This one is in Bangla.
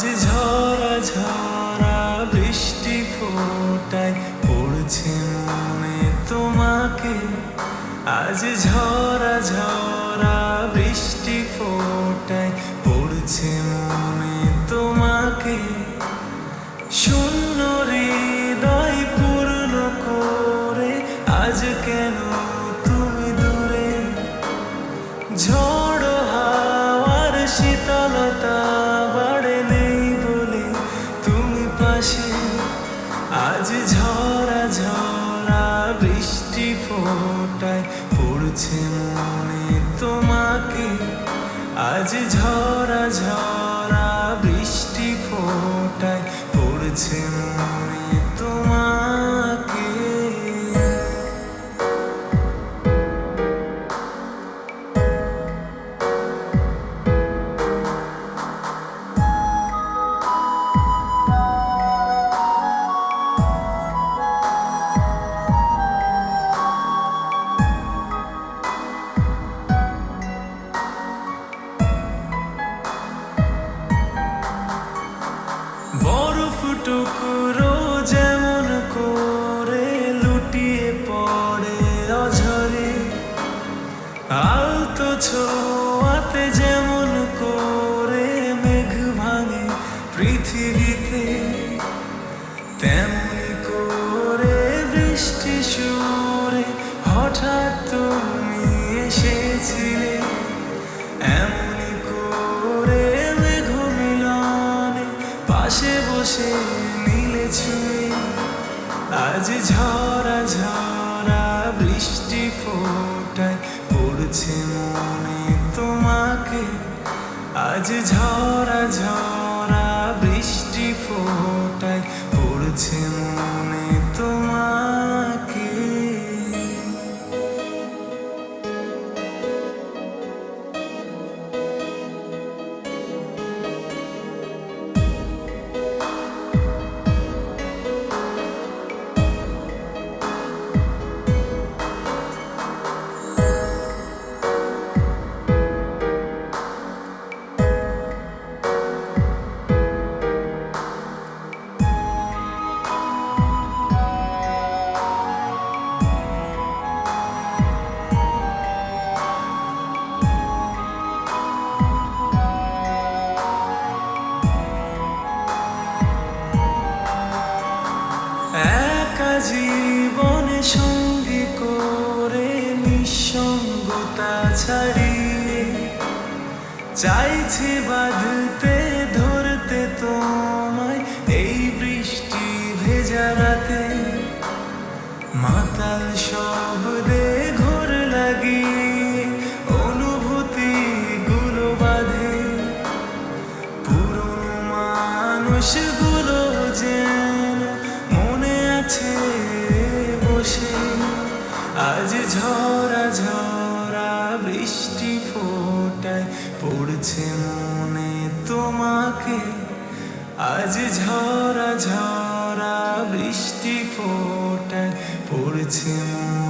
আজ ঝরা ঝরা বৃষ্টি ফোটায় পড়ছে মনে তোমাকে। আজ ঝরা ঝরা বৃষ্টি ফোটায় পড়ছে মনে পড়ছে মনে তোমাকে। আজ ঝরা ঝরা বৃষ্টি ফোটায় পড়ছে টুকরো যেমন করে লুটিয়ে পড়ে যেমন পৃথিবীতে করে বৃষ্টি হঠাৎ তুমি এসেছিলে। ছুঁয়ে আজ ঝরা ঝরা বৃষ্টি ফোটায় পড়ছে মনে তোমাকে। আজ ঝরা ঝরা বৃষ্টি ফোটায় পড়ছে জীবনে সঙ্গী করে নিঃসঙ্গতা ছাড়িয়ে চাইছি বাঁধতে, ধরতে তোমায় এই বৃষ্টি ভেজা রাতে। মাতাল ঘোর ঝরা ঝরা বৃষ্টি ফোটায় পড়ছে মনে তোমাকে। আজ ঝরা ঝরা বৃষ্টি ফোটায় পড়ছে মনে